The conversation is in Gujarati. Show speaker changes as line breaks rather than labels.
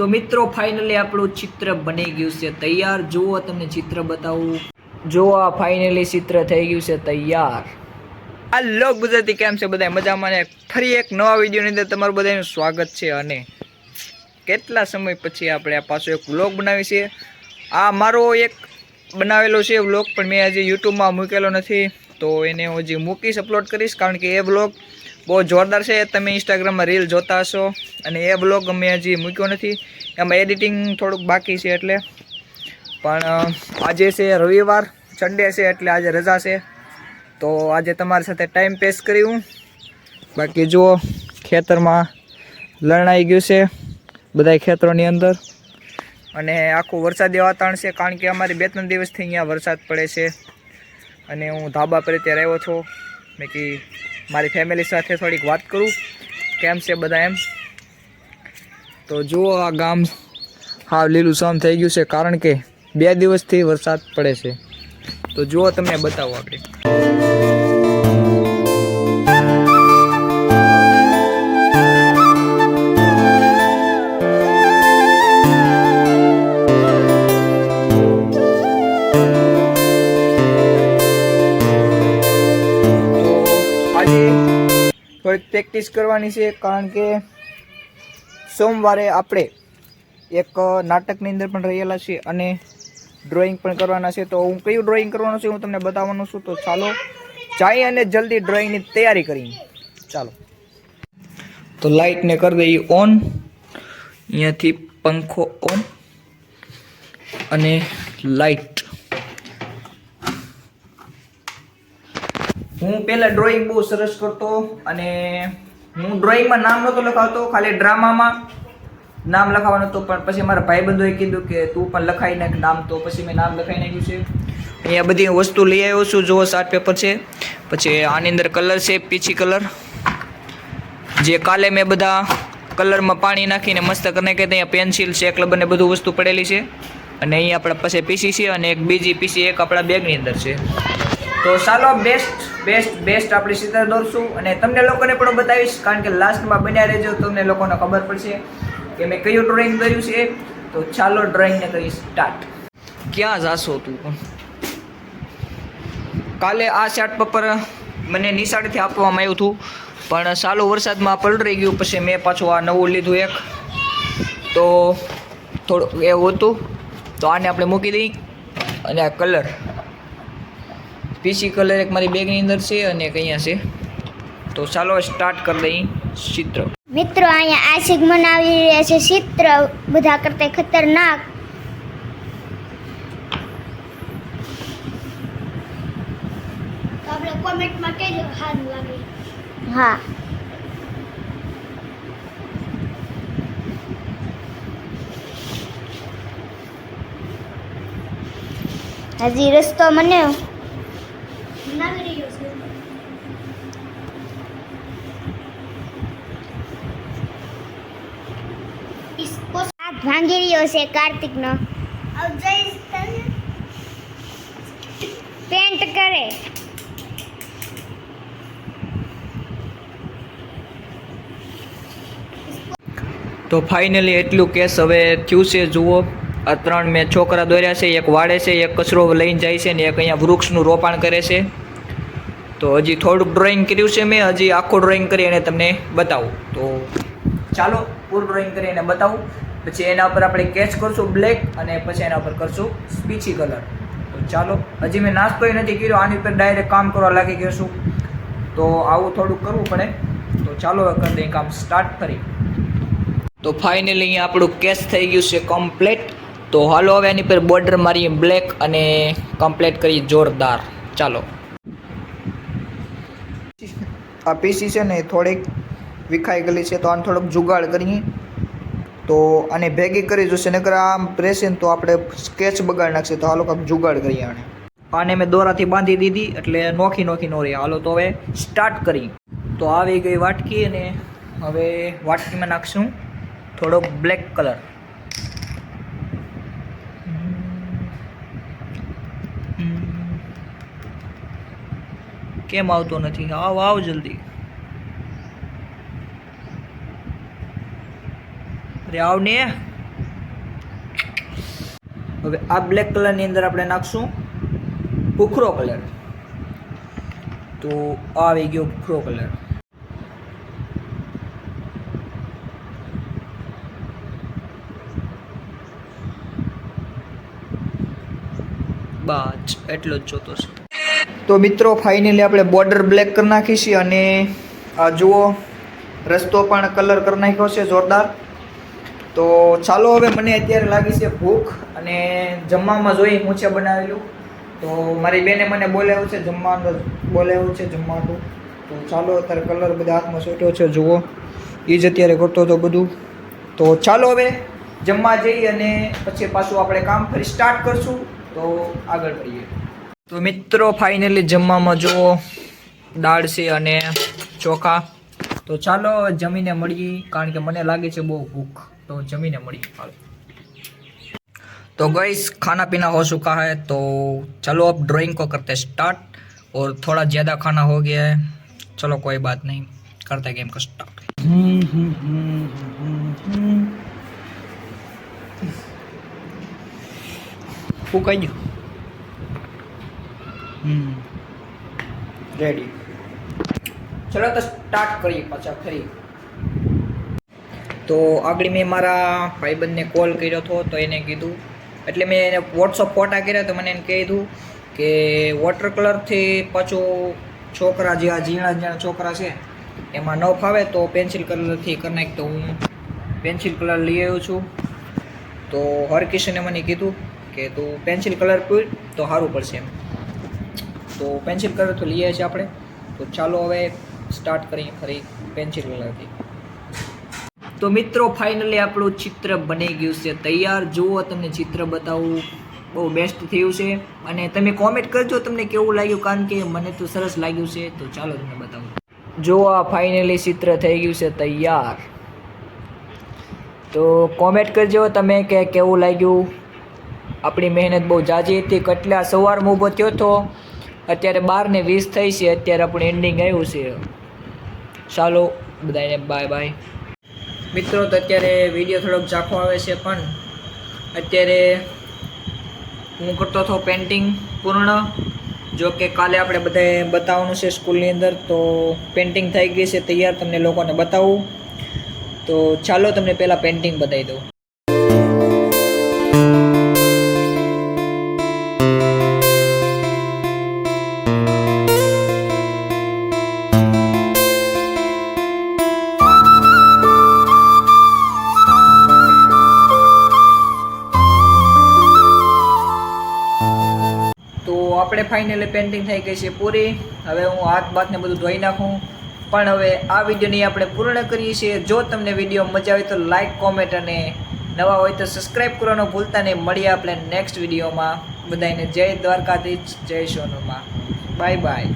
તો મિત્રો ફાઇનલી આપણું ચિત્ર બની ગયું છે તૈયાર. જુઓ તમને ચિત્ર બતાવું. જો આ ફાઇનલી ચિત્ર થઈ ગયું છે તૈયાર. હાલો ગુજરાતી, કેમ છે બધા મજામાં ને? ફરી એક નવા વિડીયોની અંદર તમારું બધાનું સ્વાગત છે અને કેટલા સમય પછી આપણે આ પાછો એક વ્લોગ બનાવી છે. આ મારો એક બનાવેલો છે વ્લોગ પણ મેં હજી યુટ્યુબમાં મૂકેલો નથી, તો એને હું હજી મૂકીશ અપલોડ કરીશ, કારણ કે એ વ્લોગ બહુ જોરદાર છે. તમે ઇન્સ્ટાગ્રામમાં રીલ જોતા હશો અને એ બ્લોગ અમે હજી મૂક્યો નથી. એમાં એડિટિંગ થોડુંક બાકી છે એટલે. પણ આજે છે રવિવાર સન્ડે છે એટલે આજે રજા છે. તો આજે તમારી સાથે ટાઈમ પેસ કર્યું. બાકી જુઓ, ખેતરમાં લણાઈ ગયું છે બધા ખેતરોની અંદર. અને આખું વરસાદી વાતાવરણ છે કારણ કે અમારે બે ત્રણ દિવસથી અહીંયા વરસાદ પડે છે. અને હું ધાબા પર અત્યારે આવ્યો છું. મેં કે મારી ફેમિલી સાથે થોડીક વાત કરું. કેમ છે બધા એમ? તો જુઓ આ ગામ હાવ લીલું સામ થઈ ગયું છે. કારણ કે બે દિવસથી વરસાદ પડે છે. તો જુઓ તમને બતાવો આપણે પ્રેક્ટિસ કરવાની છે, કારણ કે સોમવારે આપણે એક નાટકની અંદર પણ રહેલા છીએ અને ડ્રોઈંગ પણ કરવાના છે. તો હું કયું ડ્રોઈંગ કરવાનું છે, હું તમને બતાવવાનું છું. તો ચાલો જાય અને જલ્દી ડ્રોઈંગની તૈયારી કરી ચાલો. તો લાઇટને કરી દઈએ ઓન અહીંયાથી પંખો ઓન અને લાઇટ હું પહેલાં ડ્રોઈંગ બહુ સરસ કરતો અને હું ડ્રોઈંગમાં નામ નહોતો લખાવતો, ખાલી ડ્રામામાં નામ લખાવવાનું હતું, પણ પછી મારા ભાઈબંધોએ કીધું કે તું પણ લખાઈ નાખ નામ તો પછી મેં નામ લખાઈ નાખ્યું છે. અહીંયા બધી વસ્તુ લઈ આવ્યો છું, જુઓ સાત પેપર છે. પછી આની અંદર કલર છે, પીછી કલર જે કાલે મેં બધા કલરમાં પાણી નાખીને મસ્ત કરીને કે અહીંયા પેન્સિલ છે ક્લબ અને બધું વસ્તુ પડેલી છે. અને અહીંયા આપણા પાસે પીસી છે અને એક બીજી પીસી એક આપણા બેગની અંદર છે. તો ચાલો બેસ્ટ બેસ્ટ બેસ્ટ આપણે સીધા દોરશું અને તમને લોકોને પણ બતાવીશ, કારણ કે લાસ્ટમાં બન્યા રહેજો, તમને લોકોને ખબર પડશે કે મેં કયું ડ્રોઈંગ કર્યું છે. તો ચાલો ડ્રોઈંગને કરી સ્ટાર્ટ ક્યાં જાશો તું કાલે આ ચાર્ટ પેપર મને નિશાળથી આપવામાં આવ્યું હતું, પણ સાલો વરસાદમાં પલળી ગયું, પછી મેં પાછું આ નવું લીધું એક. તો થોડું એવું હતું. તો આને આપણે મૂકી દઈ. અને આ કલર પીસી કલર એક મારી બેગની અંદર છે અને એક અહીંયા છે. તો ચાલો સ્ટાર્ટ કરી દઈ ચિત્ર.
મિત્રો અહીંયા આ આશિક મનાવી રહ્યા છે ચિત્ર. બધા કરતા ખતરનાક. આપણે કોમેન્ટમાં કહેજો સારું લાગે? હા. હજી રસ્તો મને બનાવી રહ્યો છે હાથ ભાંગી રહ્યો છે કાર્તિકનો પેન્ટ કરે.
તો ફાઇનલી એટલું કેસ હવે થયું છે જુઓ. આ ત્રણ મેં છોકરા દોર્યા છે એક વાળે છે એક કચરો લઈને જાય છે ને એક અહીંયા વૃક્ષનું રોપાણ કરે છે. તો હજી થોડુંક ડ્રોઈંગ કર્યું છે મેં, હજી આખું ડ્રોઈંગ કરી અને તમને બતાવું. તો ચાલો પૂરું ડ્રોઈંગ કરી અને બતાવું. પછી એના ઉપર આપણે કેચ કરશું બ્લેક અને પછી એના ઉપર કરશું સ્પીચી કલર તો ચાલો, હજી મેં નાસ્તોય નથી કર્યો, આની ઉપર ડાયરેક્ટ કામ કરવા લાગી ગયો છું. તો આવું થોડુંક કરવું પડે. તો ચાલો કરી દઈએ કામ સ્ટાર્ટ કરી તો ફાઇનલી અહીંયા આપણું કેચ થઈ ગયું છે કમ્પ્લેટ તો હાલો, હવે એની પર બોર્ડર મારીએ બ્લેક અને કમ્પ્લેટ કરીએ જોરદાર. ચાલો. આ પીસી છે ને થોડીક વિખાઈ ગયેલી છે, તો આને થોડોક જુગાડ કરીએ. તો આને ભેગી કરી જોશે, નકર આમ પ્રેસે ને તો આપણે સ્કેચ બગાડી નાખશે, તો હાલો કાંક જુગાડ કરીએ આને. આને મેં દોરાથી બાંધી દીધી, એટલે નોખી નોખી નો રહી. હાલો તો હવે સ્ટાર્ટ કરી તો આવી ગઈ વાટકી અને હવે વાટકીમાં નાખશું થોડોક બ્લેક કલર કેમ આવતો નથી? આવ આવ જલ્દી. અરે, આવ ને. હવે આ બ્લેક કલરની અંદર આપણે નાખશું ભૂખરો કલર તો આવી ગયો ભૂખરો કલર બાજ, એટલો જ જોતો છે. તો મિત્રો ફાઇનલી આપણે બોર્ડર બ્લેક કરી નાખી અને, આ જુઓ, રસ્તો પણ કલર કરી નાખ્યો છે જોરદાર. તો ચાલો હવે મને અત્યારે લાગી છે ભૂખ અને જમવામાં જોઈ હું છે બનાવેલું. તો મારી બેને મને બોલાવ્યું છે જમવાનું, બોલાવ્યું છે જમવાનું. તો ચાલો અત્યારે કલર બધા હાથમાં સોટ્યો છે, જુઓ. એ જ અત્યારે કરતો હતો બધું. તો ચાલો હવે જમવા જઈ અને પછી પાછું આપણે કામ ફરી સ્ટાર્ટ કરશું. તો આગળ કરીએ તો મિત્રો ફાઇનલી જમવામાં જુઓ દાળ છે અને ચોખા તો ચાલો જમીને મળીએ કારણ કે મને લાગે છે બહુ ભૂખ तो जमीने मड़ी हाल तो गईस खाना पीना हो चुका है तो चलो अब ड्राइंग को करते स्टार्ट और थोड़ा ज़्यादा खाना हो गया है चलो कोई बात नहीं करते गेम का स्टार्ट ફૂકાઈ ગયું હમ રેડી ચલો તો સ્ટાર્ટ કરીએ પાછા ફરી. તો આગળ મેં મારા ભાઈબંધને કોલ કર્યો હતો, તો એને કીધું, એટલે મેં એને વોટ્સઅપ ફોટા કર્યા તો મને એને કીધું કે વોટર કલરથી પાછું છોકરા જે આ ઝીણા ઝીણા છોકરા છે, એમાં ન ફાવે તો પેન્સિલ કલરથી કરી નાખ તો હું પેન્સિલ કલર લઈ આવ્યો છું. તો હરકિશને મને કીધું કે તું પેન્સિલ કલર પૂર તો સારું પડશે એમ. તો પેન્સિલ કલર તો લઈએ છીએ આપણે. તો ચાલો હવે સ્ટાર્ટ કરીએ ફરી પેન્સિલ કલરથી તો મિત્રો ફાઇનલી આપણું ચિત્ર બની ગયું છે. તૈયાર. જુઓ તમને ચિત્ર બતાવું. બહુ બેસ્ટ થયું છે. અને તમે કોમેન્ટ કરજો તમને કેવું લાગ્યું, કારણ કે મને તો સરસ લાગ્યું છે. તો ચાલો તમને બતાવું. જો આ ફાઇનલી ચિત્ર થઈ ગયું છે, તૈયાર. તો કોમેન્ટ કરજો તમે કે કેવું લાગ્યું. આપણી મહેનત બહુ જાજી હતી. કેટલા સવારમાં ઊભો થયો હતો અત્યારે બાર ને વીસ થઈ છે, અત્યારે આપણું એન્ડિંગ આવ્યું છે. ચાલો બધાને બાય બાય મિત્રો, તો અત્યારે વીડિયો થોડોક ઝાંખો આવે છે, પણ અત્યારે હું કરતો હતો પેન્ટિંગ પૂર્ણ. જો કે કાલે આપણે બધાએ બતાવવાનું છે સ્કૂલની અંદર, તો પેન્ટિંગ થઈ ગઈ છે, તૈયાર તમને લોકોને બતાવું. તો ચાલો તમને પહેલાં પેન્ટિંગ બતાવી દઉં. આપણે ફાઇનલી પેન્ટિંગ થઈ ગઈ છે પૂરી. હવે હું હાથ બાથને બધું ધોઈ નાખું. પણ હવે આ વિડીયોની આપણે પૂર્ણ કરીએ છીએ. જો તમને વીડિયો મજા આવે તો લાઇક કોમેન્ટ અને નવા હોય તો સબસ્ક્રાઈબ કરવાનું ભૂલતા નહીં. મળીએ આપણે નેક્સ્ટ વિડીયોમાં. બધાને જય દ્વારકાધીશ, જય સોનુમાં બાય બાય